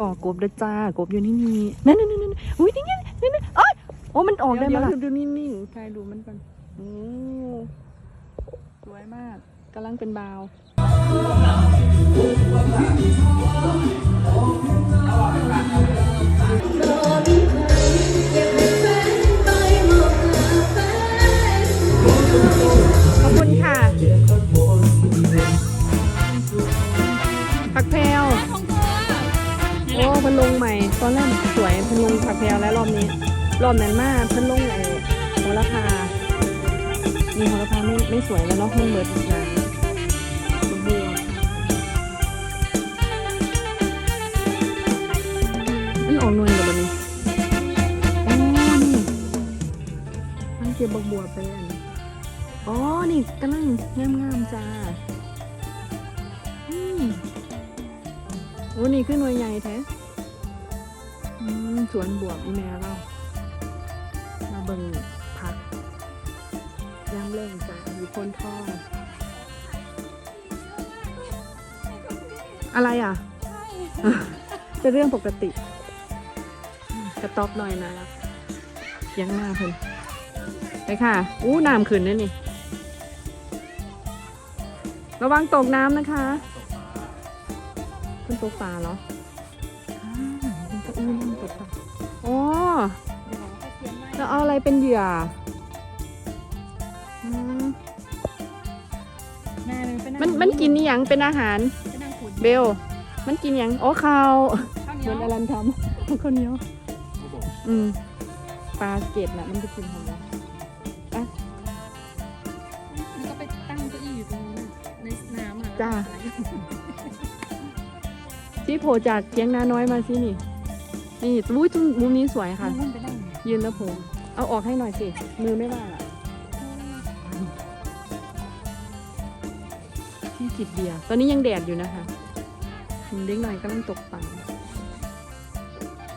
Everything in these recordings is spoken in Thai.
ออกกบเด้อจ้ากบอยู่นี่นี่นั่นนั่นนั่นอุ้ยนี่ไงนี่นี่เอ้ยโอ้มันออกได้ไหมล่ะดูนี่นี่ใครดูมันก่อนโอ้สวยมากกำลังเป็นบาวข ผักแพรวแล้วรอบนี้ รอบนั้นมากเพิ่นลงไอ้โหระพา มีโหระพาไม่ไม่สวยแล้วเนาะมันเบิดอีกอย่างบัวมันออกนวยกับบันนี้อ๋อนี่มันเก็บบักบัวไปอันอ๋อ นี่กำลังงามงามๆจ้าอืมโอ้นี่ขึ้นหน่วยใหญ่แท้ สวนบวบอีแม่เรามาเบิ่งพักยามเล่งจ้าอยู่คนท่ออะไรอะ เป็นเรื่องปกติ กระต๊อบหน่อยนะเสียงหน้าเพิ่นไปค่ะ อู้น้ำขึ้นด้วยนี่ ระวังตกน้ำนะคะเป็นตกปลาเหรอ เอาอะไรเป็นเหยื่ออืมแม่เลยไปงมันมันกินนี่ยังเป็นอาหาร ไปนั่งขุดเบล มันกินหยังอ๋อข้าวข้าวเหนีเหมืยอวนอลันทำข้าวเหนียว อืมปลาเกตน่ะ มันจะกินของเรามันก็ไปตั้งเก้าอี้อยู่ตรงนู้นน่ะในน้ำอะจ้าที่โผล่จากเทียงนาน้อยมาสินี่ นี่อุ้ยตรงมุมนี้สวยค่ะ มันไปนั่งยืนแล้วผม เอาออกให้หน่อยสิ มือไม่ว่างอะที่จิตเบียร์ ตอนนี้ยังแดดอยู่นะคะอืมเด็กหน่อยกำลังตกปลา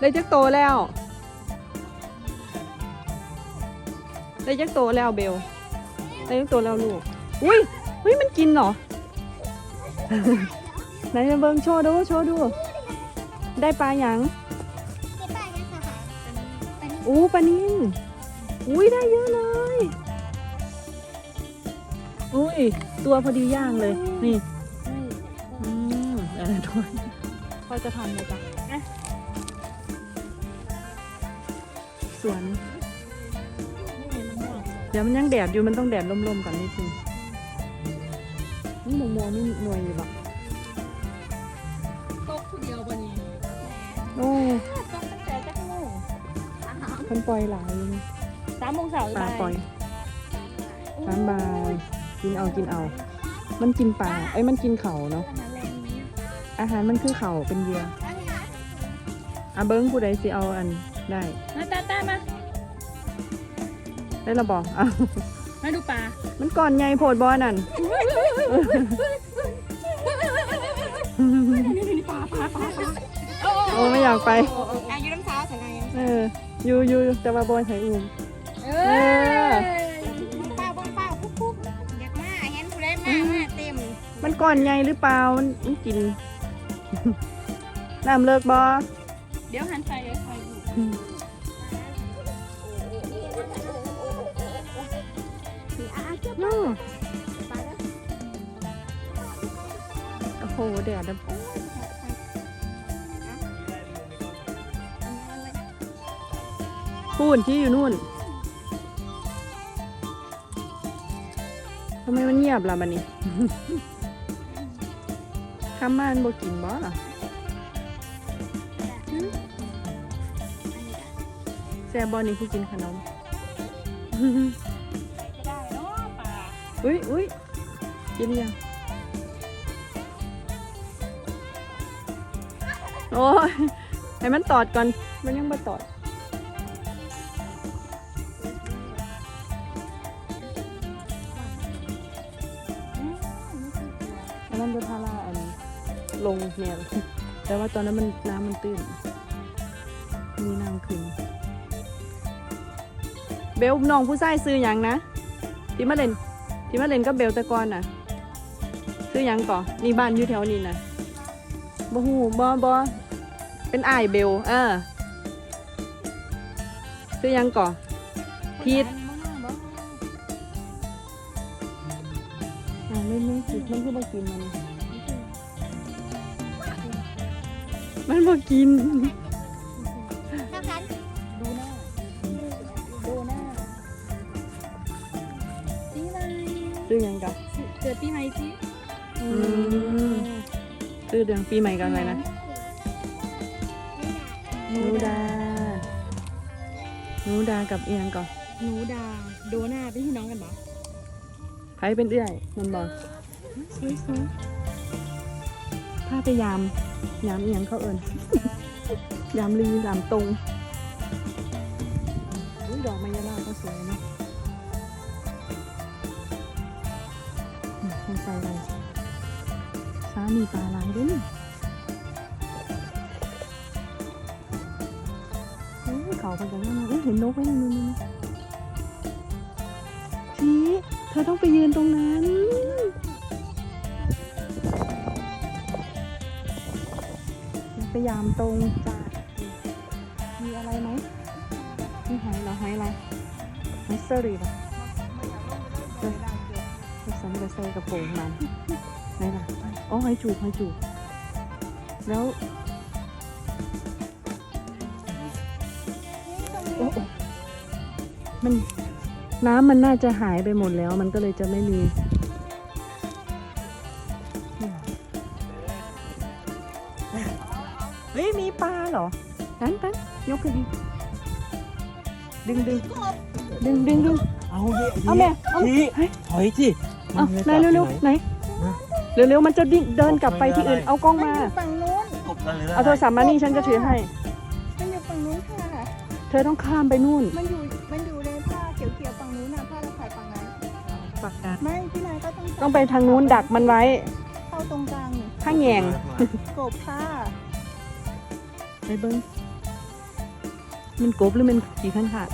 ได้จักโตแล้วได้จักโตแล้วเบลได้จักโตแล้วลูก อุ้ยอุ้ยมันกินเหรอ ไหนมาเบิ้งโชว์ดูโชว์ดู ได้ปลาหยังอู้ปลานิ่ม อุ้ยได้เยอะเลย อุ้ยตัวพอดีย่างเลย นี่ อืมอะไรด้วยพ่อจะทำเลยจ้ะสวน เดี๋ยวมันยังแดดอยู่มันต้องแดดลมๆก่อนนิดนึงนี่โมโมนี่หน่วยอยู่ปะโต๊ะผู้เดียววันนี้โอ้โต๊ะตั้งแต่จักรโมงมันปล่อยหลายอยู่นี่ สามโมงเสาร์ปลาปล่อยสามบายกินเอากินเอา มันกินปลาเอ้ยมันกินเข่าเนาะอาหารแรงนี้อาหารมันคือเข่าเป็นเหยื่ออะเบิ้งผู้ใดสิเอาอันได้มาตาตามาได้ระบอกอะมาดูปลา มันก่อนไงโพดบอนั่นปลาปลาปลาโอ้ไม่อยากไปอายุน้ำเช้าสังไงเอออยู่อยู่แต่ว่าบอยใส่อุ่ม เอเออเป้าเป้าปุ๊บปุ๊บอยากมาเห็นผู้ใดมามาเต็มมันก่อนไงหรือเปล่ามันมันกินน้ำเลิกบอเดี๋ยวหันไปเดี๋ยวคอยดูอืมโอ้โหแดดอะพูนที่อยู่นู่นำไมมันเงียบล่ะบันนี้ข้ามม่านบ่กินบ่ล่ะแซ่บบอนี่ผู้กินขนมจะได้เนาะปลาอุ้ยอุ้ยกินหรือยังโอ้ยให้มันตอดก่อน มันยังไม่ตอด อันนั้นจะพาราอันลงเนี่ยแต่ว่าตอนนั้นมันน้ำมันตื้น มีน้ำขึ้น เบลน้องผู้ชายซื้อหยังนะที่มาเล่นที่มาเล่นกับเบลต่ก่อนน่ะ ซื้อหยังก่อนี่บ้านอยู่แถวนี้น่ะบ่ฮู้บ่บ่เป็นไอเบล เออ ซื้อยังก่อพีท ไม่ไม่กินมันคือบ่กินมันมันบ่กินถ้าคันดูหน้าดูหน้าปีใหม่ซื้อยังก่อเกิดปีใหม่สิอืมซื้อเดือนปีใหม่กันอะไรนะหนูดาหนูดากับเอียงก่อนหนูดา โดหน้าเป็นพี่น้องกันปะ ไผเป็นเอื้อยมันบอกสวยสวยถ้าไปยามยามเอียงเขาเอิญยามลียามตรงดอกไมายาลาก็สวยเนาะอืมมันใส่อะไรสามีปลาลายด้วยนี่เฮ้ยเขาไปกันแล้วนะเอ้ยเห็นนกไหมนู่นนู่นนู่น เธอต้องไปยืนตรงนั้น พยายามตรงจ้ามีอะไรไหมมีหอยเหรอหอยอะไรหอยเซอรี่เหรอเออผสมกับใส่กระโปรงมันไหนล่ะอ๋อหอยจูบหอยจูบแล้วโอ้มัน น้ำมันน่าจะหายไปหมดแล้ว มันก็เลยจะไม่มี เฮ้ย มีปลาเหรอนั้นนั้นยกขึ้นดิดึงดึงดึงดึงดึงเอาดิเอาแม่เอาทีเฮ้ยถอยสิเอามัไหนจะเร็วกลับๆไหนนะเร็วๆมันจะดิ้นเดินกลับไปที่อื่น เอากล้องมาฝั่งนู้นกบกันหรือเอาโทรศัพท์มานี่ฉันจะถือให้ มันอยู่ฝั่งนู้นค่ะ เธอต้องข้ามไปนู่น มันอยู่มันอยู่ ปักดักไม่พี่นายก็ต้องต้องไปทางนู้นดักมันไว้ เข้าตรงกลางนี่ข้างแยงกบค่ะไปเบิ้งมันกบหรือมันกี่ขั้นขาด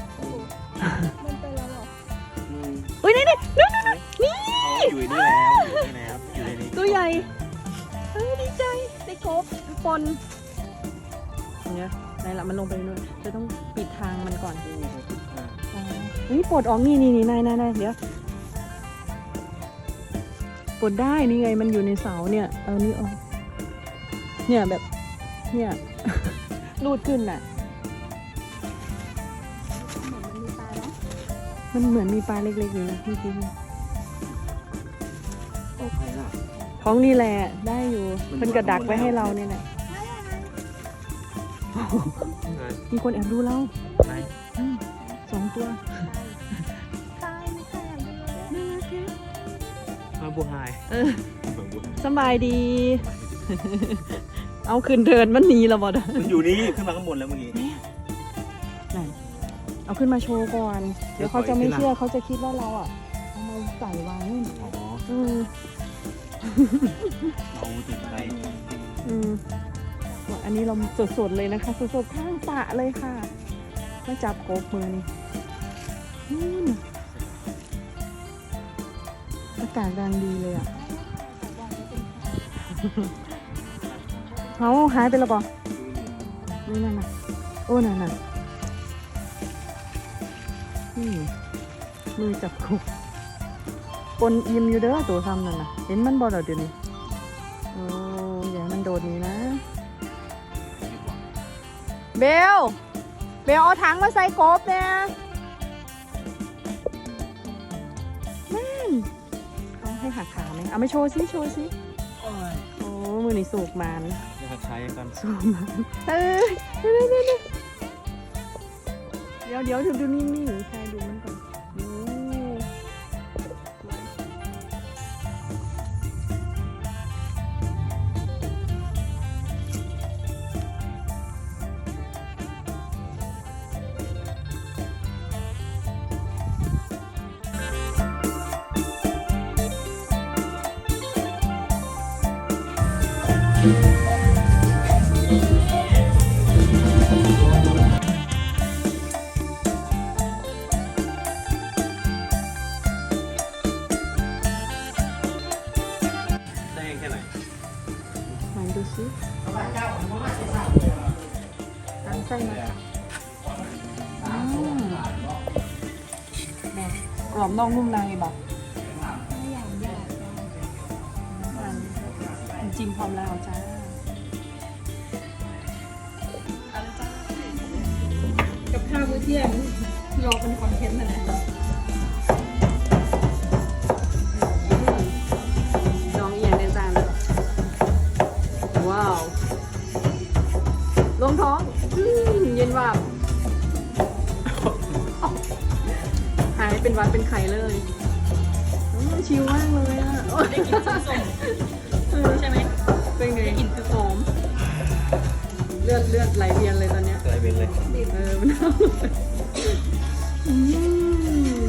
มันไปแล้วเหรออุ้ยนี่นี่นู่นนู่นนี่อยู่นี่แล้วอยู่นี่แล้วอยู่ในนี้ตัวใหญ่เฮ้ยดีใจได้กบปนเนี่ยไหนละมันลงไปนู่นเธอต้องปิดทางมันก่อนอ๋อนี่ปลดออกนี่นี่นี่นายนายนายเดี๋ยว ปลดได้นี่ไงมันอยู่ในเสาเนี่ยเอานี่ออกเนี่ยแบบเนี่ยรูดขึ้นน่ะ มันเหมือนมีปลาเล็กๆอยู่นะเมื่อกี้เนี่ยโอเคละของนี่แหละได้อยู่เพิ่นกระดักไว้ให้เราเนี่ยแหละมีคนแอบดูเราไหนอืมสองตัว มาบูไฮเออมาบูไฮสบายดี เอาขึ้นเดินมันหนีแล้วบ่เด้อมันอยู่นี่ขึ้นมาข้างบนแล้วเมื่อกี้ไหนเอาขึ้นมาโชว์ก่อน เดี๋ยวเขาจะไม่เชื่อเขาจะคิดว่าเราอะเอามาใส่วางนู่นอ๋ออืมเราตื่นใจอืมอันนี้เราสดๆเลยนะคะสดๆข้างสระเลยค่ะมาจับกบมือนี่นู่นอากาศกำลังดีเลยอะเขาหายไปแล้วปะนี่นั่นน่ะ โอ้นั่นน่ะนี่มือจับกบปนอิ่มอยู่เด้อตัวทำนั่นน่ะ เห็นมันบ่ดอกเดี๋ยวนี้โอ้อย่ามันโดดนี้นะ เบล เบลเอาถังมาใส่กบเนี่ย หักขาไหมเอาไม่โชว์ซิโชว์ซิโอ้ยโอ้มือนี่สูกมันอยากใช้กันสูกมันเออเดี๋ยวเดี๋ยวเดี๋ยวเดี๋ยวเดี๋ยวดูดูนิ่งๆใช่ดูมันก่อน ได้แค่ไหนไหนดูซิ จิ้มพร้อมแล้วจ้ากับข้าวมื้อเที่ยงรอเป็นคอนเทนต์นะนะน้องเอียงในจานเลยว้าวลงท้องอืมเย็นว่าบหายเป็นหวัดเป็นไข่เลยอืมชิลมากเลยอะได้กินส้ม ใช่ไหมเป็นไงกินคือหอมเลือดเลือดไหลเวียนเลยตอนเนี้ย กลายเป็นเลยเออมันเอาอืม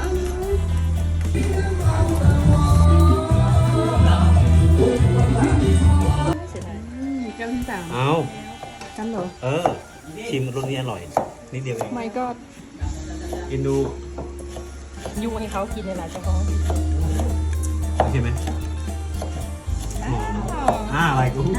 อร่อยอืมแก้วที่สามเอากันเหรอ เออ ชิมรสนี้อร่อย นิดเดียวเองไม่ก็กินดูยูให้เขากินเลยนะเจ้าของโอเคไหม หอมอ่าอะไรกูกับ